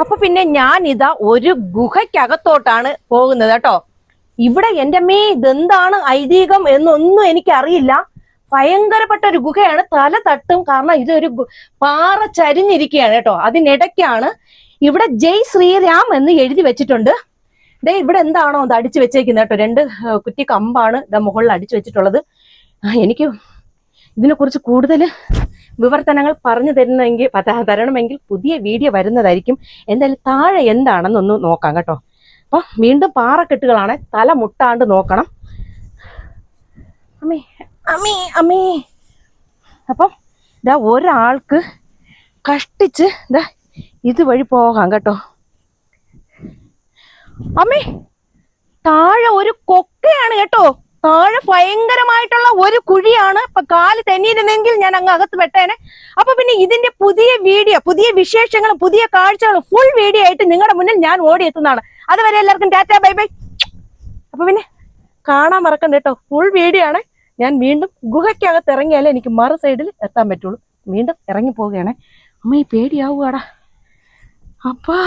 അപ്പൊ പിന്നെ ഞാൻ ഇതാ ഒരു ഗുഹയ്ക്കകത്തോട്ടാണ് പോകുന്നത് കേട്ടോ. ഇവിടെ എന്റെ അമ്മേ ഇതെന്താണ് ഐതിഹ്യം എന്നൊന്നും എനിക്കറിയില്ല. ഭയങ്കരപ്പെട്ട ഒരു ഗുഹയാണ്. തല തട്ടും കാരണം ഇതൊരു പാറ ചരിഞ്ഞിരിക്കുകയാണ് കേട്ടോ. അതിനിടയ്ക്കാണ് ഇവിടെ ജയ് ശ്രീരാം എന്ന് എഴുതി വെച്ചിട്ടുണ്ട്. ദേ ഇവിടെ എന്താണോ അത് അടിച്ചു വെച്ചേക്കുന്നത് കേട്ടോ. രണ്ട് കുറ്റി കമ്പാണ് ഇതാ മുകളിൽ അടിച്ചു വെച്ചിട്ടുള്ളത്. എനിക്ക് ഇതിനെക്കുറിച്ച് കൂടുതൽ വിവർത്തനങ്ങൾ പറഞ്ഞു തരുന്നെങ്കിൽ തരണമെങ്കിൽ പുതിയ വീഡിയോ വരുന്നതായിരിക്കും. എന്തായാലും താഴെ എന്താണെന്നൊന്ന് നോക്കാം കേട്ടോ. അപ്പൊ വീണ്ടും പാറക്കെട്ടുകളാണ് തല മുട്ടാണ്ട് നോക്കണം. അമ്മേ അമ്മേ അമ്മേ. അപ്പം ഇതാ ഒരാൾക്ക് കഷ്ടിച്ച് ഇതാ ഇതുവഴി പോകാം കേട്ടോ. അമ്മേ താഴെ ഒരു കൊക്കയാണ് കേട്ടോ. താഴെ ഭയങ്കരമായിട്ടുള്ള ഒരു കുഴിയാണ്. ഇപ്പൊ കാൽ തെന്നിയിരുന്നെങ്കിൽ ഞാൻ അങ്ങ് അകത്ത് വെട്ടേനെ. അപ്പൊ പിന്നെ ഇതിന്റെ പുതിയ വീഡിയോ പുതിയ വിശേഷങ്ങളും പുതിയ കാഴ്ചകളും ഫുൾ വീഡിയോ ആയിട്ട് നിങ്ങളുടെ മുന്നിൽ ഞാൻ ഓടി ഓടിയെത്തുന്നതാണ്. അതുവരെ എല്ലാവർക്കും ടാറ്റ ബൈ ബൈ. അപ്പൊ പിന്നെ കാണാൻ മറക്കണ്ട കേട്ടോ. ഫുൾ വീഡിയോ ആണ്. ഞാൻ വീണ്ടും ഗുഹയ്ക്കകത്ത് ഇറങ്ങിയാലേ എനിക്ക് മറു സൈഡിൽ എത്താൻ പറ്റുള്ളൂ. വീണ്ടും ഇറങ്ങി പോവുകയാണ്. അമ്മ ഈ പേടിയാവുകടാ. അപ്പാ.